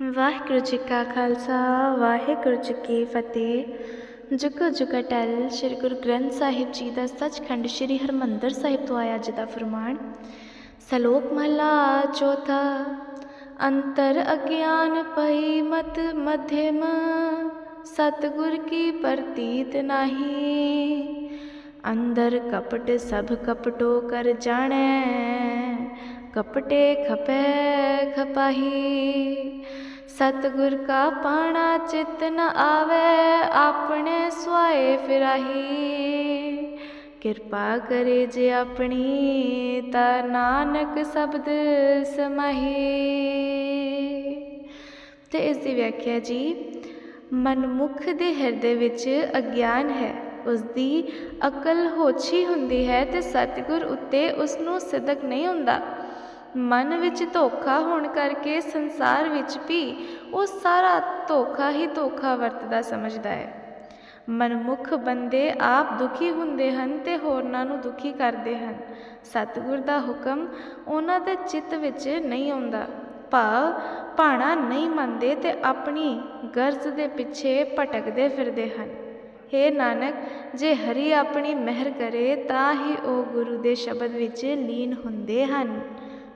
ਵਾਹਿਗੁਰੂ ਜੀ ਕਾ ਖਾਲਸਾ, ਵਾਹਿਗੁਰੂ ਜੀ ਕੀ ਫਤਿਹ। ਜੁਗ ਜੁਗ ਅਟਲ ਸ੍ਰੀ ਗੁਰੂ ਗ੍ਰੰਥ ਸਾਹਿਬ ਜੀ ਦਾ ਸੱਚਖੰਡ ਸ੍ਰੀ ਹਰਮੰਦਰ ਸਾਹਿਬ ਤੋਂ ਆਇਆ ਅੱਜ ਦਾ ਫਰਮਾਨ। ਸਲੋਕ ਮਹਲਾ ਚੌਥਾ, ਅੰਤਰ ਅਗਿਆਨ ਪਈ ਮਤ ਮਧਿਮ, ਸਤਗੁਰ ਕੀ ਪ੍ਰਤੀਤ ਨਾਹੀ। ਅੰਦਰ ਕਪਟ ਸਭ ਕਪਟੋ ਕਰ ਜਾਣੈ, ਕਪਟੇ ਖਪੈ ਖਪਾਹੀ। ਸਤਗੁਰ ਕਾ ਪਾਣਾ ਚਿਤ ਨ ਆਵੇ, ਆਪਣੇ ਸੁਆਏ ਫਿਰਾਹੀ। ਕਿਰਪਾ ਕਰੇ ਜੇ ਆਪਣੀ, ਤਾ ਨਾਨਕ ਸ਼ਬਦ ਸਮਾਹੀ। ਤੇ ਇਸ ਦੀ ਵਿਆਖਿਆ ਜੀ, ਮਨਮੁਖ ਦੇ ਹਿਰਦੇ ਵਿੱਚ ਅਗਿਆਨ ਹੈ। ਉਸ ਦੀ ਅਕਲ ਹੋਛੀ ਹੁੰਦੀ ਹੈ ਤੇ ਸਤਿਗੁਰ ਉੱਤੇ ਉਸ ਨੂੰ ਸਿਦਕ ਨਹੀਂ ਹੁੰਦਾ। ਮਨ ਵਿੱਚ ਧੋਖਾ ਹੋਣ ਕਰਕੇ ਸੰਸਾਰ ਵਿੱਚ ਵੀ ਉਹ ਸਾਰਾ ਧੋਖਾ ਹੀ ਧੋਖਾ ਵਰਤਦਾ ਸਮਝਦਾ ਹੈ। ਮਨਮੁਖ ਬੰਦੇ ਆਪ ਦੁਖੀ ਹੁੰਦੇ ਹਨ ਤੇ ਹੋਰਨਾਂ ਨੂੰ ਦੁਖੀ ਕਰਦੇ ਹਨ। ਸਤਿਗੁਰ ਦਾ ਹੁਕਮ ਉਹਨਾਂ ਦੇ ਚਿੱਤ ਵਿੱਚ ਨਹੀਂ ਆਉਂਦਾ। ਭਾਵ ਭਾਣਾ ਨਹੀਂ ਮੰਨਦੇ ਤੇ ਆਪਣੀ ਗਰਜ਼ ਦੇ ਪਿੱਛੇ ਭਟਕਦੇ ਫਿਰਦੇ ਹਨ। ਹੇ ਨਾਨਕ, ਜੇ ਹਰੀ ਆਪਣੀ ਮਿਹਰ ਕਰੇ ਤਾਂ ਹੀ ਉਹ ਗੁਰੂ ਦੇ ਸ਼ਬਦ ਵਿੱਚ ਲੀਨ ਹੁੰਦੇ ਹਨ।